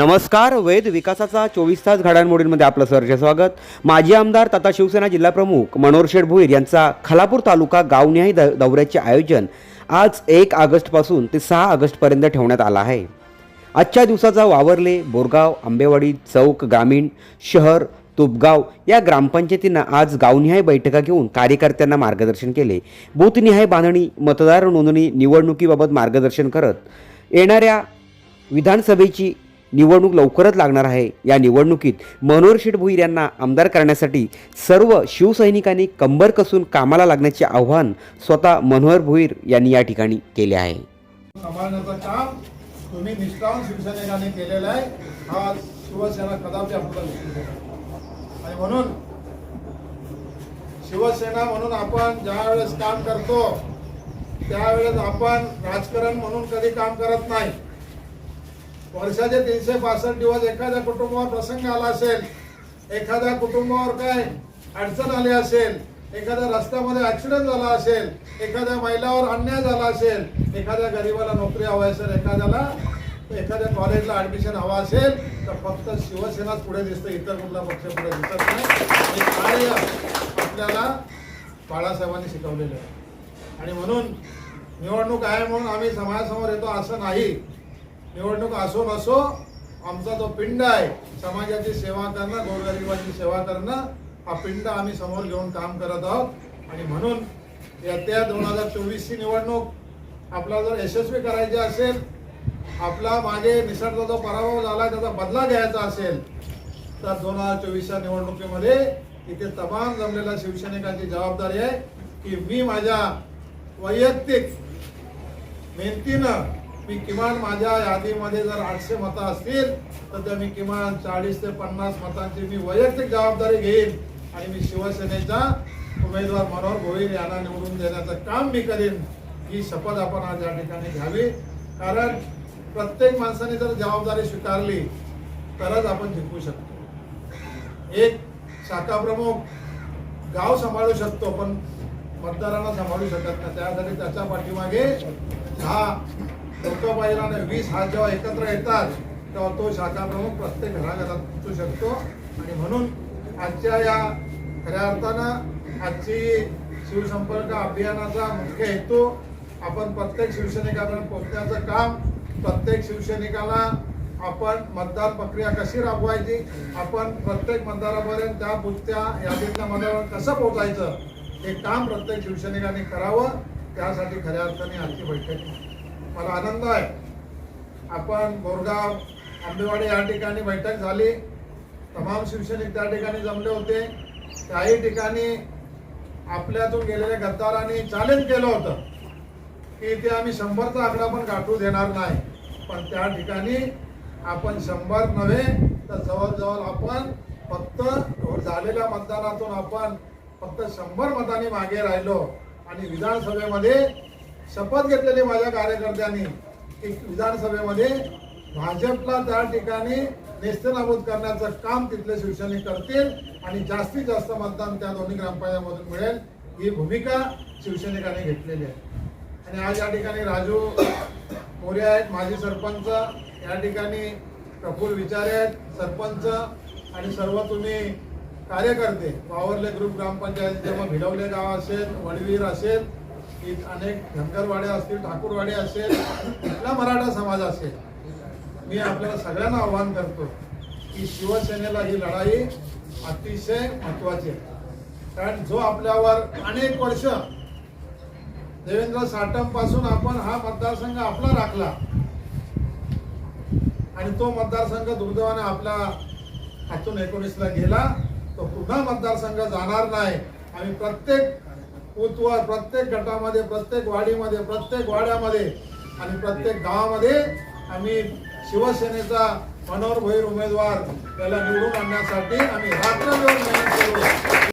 नमस्कार वेद विकासाचा चोवीस तास घडामोडींमध्ये आपलं सहर्ष स्वागत. माजी आमदार तथा शिवसेना जिल्हाप्रमुख मनोहर शेठ भोईर यांचा खालापूर तालुका गावनिहाय द दौऱ्याचे आयोजन आज एक ऑगस्टपासून ते सहा ऑगस्टपर्यंत ठेवण्यात आलं आहे. आजच्या दिवसाचा वावरले बोरगाव आंबेवाडी चौक ग्रामीण शहर तुपगाव या ग्रामपंचायतींना आज गावनिहाय बैठका घेऊन कार्यकर्त्यांना मार्गदर्शन केले. बूथनिहाय बांधणी मतदार नोंदणी निवडणुकीबाबत मार्गदर्शन करत येणाऱ्या विधानसभेची निवडणूक लवकरच लागणार आहे. या निवडणुकीत मनोहर शेठ भोईर यांना आमदार करण्यासाठी सर्व शिवसैनिकांनी कंबर कसून कामाला लागण्याचे आव्हान स्वतः मनोहर भोईर यांनी या ठिकाणी केले आहे. तुम्ही निष्ठावून शिवसैनिकांनी केलेला आहे. हा शिवसेना कदापि आपल्याला आणि म्हणून शिवसेना म्हणून आपण ज्या वेळेस काम करतो त्यावेळेस आपण राजकारण म्हणून कधी काम करत नाही. वर्षाचे तीनशे पासष्ट दिवस एखाद्या कुटुंबावर प्रसंग आला असेल एखाद्या कुटुंबावर काय अडचण आली असेल एखाद्या रस्त्यामध्ये ऍक्सिडेंट झाला असेल एखाद्या महिलावर अन्याय झाला असेल एखाद्या गरीबाला नोकरी हवा असेल एखाद्याला एखाद्या कॉलेजला ऍडमिशन हवा असेल तर फक्त शिवसेनाच पुढे दिसतं इतर कुठला पक्ष पुढे दिसत नाही. हे कार्य आपल्याला बाळासाहेबांनी शिकवलेलं आहे. आणि म्हणून निवडणूक आहे म्हणून आम्ही समाजासमोर येतो असं नाही. निवडणूक असो नसो आमचा जो पिंड आहे. समाजाची सेवा करणं गोरगरिबाची सेवा करणं हा पिंड आम्ही समोर घेऊन काम करत आहोत. आणि म्हणून येत्या दोन हजार चोवीसची निवडणूक आपला जर यशस्वी करायची असेल आपला मागे निसर्गाचा जो पराभव झाला त्याचा बदला घ्यायचा असेल तर दोन हजार चोवीसच्या निवडणुकीमध्ये इथे तमाम जमलेल्या शिवसैनिकांची जबाबदारी आहे की मी माझ्या वैयक्तिक मेहनतीनं मी किमान माझ्या यादीमध्ये जर आठशे मतं असतील तर त्या मी किमान चाळीस ते पन्नास मतांची मी वैयक्तिक जबाबदारी घेईन आणि मी शिवसेनेचा उमेदवार मनोहर भोईर यांना निवडून देण्याचं काम मी करीन. ही शपथ आपण आज या ठिकाणी घ्यावी. कारण प्रत्येक माणसाने जर जबाबदारी स्वीकारली तरच आपण जिंकू शकतो. एक शाखा प्रमुख गाव सांभाळू शकतो पण मतदारांना सांभाळू शकत नाही. त्यासाठी त्याच्या पाठीमागे दहा लोक पाहिजे वीस हात जेव्हा एकत्र येतात तेव्हा तो शाखा प्रमुख प्रत्येक घराघरात पोचू शकतो. आणि म्हणून आजच्या या खऱ्या अर्थानं आजची शिवसंपर्क अभियानाचा मुख्य हेतू आपण प्रत्येक शिवसैनिकापर्यंत पोहोचण्याचं काम प्रत्येक शिवसैनिकाला आपण मतदार प्रक्रिया कशी राबवायची आपण प्रत्येक मतदारापर्यंत त्या बुथच्या यादीतल्या मतदारावर कसं पोहोचायचं हे काम प्रत्येक शिवसैनिकांनी करावं त्यासाठी खऱ्या अर्थाने आजची बैठक मला आनंद आहे. आपण बोरगाव आंबेवाडी या ठिकाणी बैठक झाली. तमाम शिवसैनिक त्या ठिकाणी जमले होते. काही ठिकाणी आपल्यातून गेलेल्या गद्दारांनी चॅलेंज केलं होतं की ते आम्ही शंभरचा आकडा पण गाठू देणार नाही. पण त्या ठिकाणी आपण शंभर नव्हे तर जवळजवळ आपण फक्त झालेल्या मतदानातून आपण फक्त शंभर मतांनी मागे राहिलो. आणि विधानसभेमध्ये शपथ घेतलेली माझ्या कार्यकर्त्यांनी की विधानसभेमध्ये भाजपला त्या ठिकाणी नेस्तनाबूत करण्याचं काम तिथले शिवसैनिक करतील आणि जास्तीत जास्त मतदान त्या दोन्ही ग्रामपंचायतमधून मिळेल ही भूमिका शिवसैनिकांनी घेतलेली आहे. आणि आज या ठिकाणी राजू मोरे आहेत माजी सरपंच. या ठिकाणी प्रफुल विचारे आहेत सरपंच. आणि सर्व तुम्ही कार्यकर्ते वावरले ग्रुप ग्रामपंचायत जेव्हा भिडवले गाव असेल वडवीर असेल की अनेक धनगरवाड्या असतील ठाकूरवाडे असेल कुठला मराठा समाज असेल मी आपल्याला सगळ्यांना आव्हान करतो की शिवसेनेला ही लढाई अतिशय महत्वाची आहे. कारण जो आपल्यावर अनेक वर्ष देवेंद्र साटमपासून आपण हा मतदारसंघ आपला राखला आणि तो मतदारसंघ दुर्दैवाने आपल्या हातून एकोणीसला गेला तो पुन्हा मतदारसंघ जाणार नाही. आम्ही प्रत्येक उतवर प्रत्येक गटामध्ये प्रत्येक वाडीमध्ये प्रत्येक वाड्यामध्ये आणि प्रत्येक गावामध्ये आम्ही शिवसेनेचा मनोहर भोईर उमेदवार त्याला निवडून आणण्यासाठी आम्ही रात्रंदिवस मेहनत करू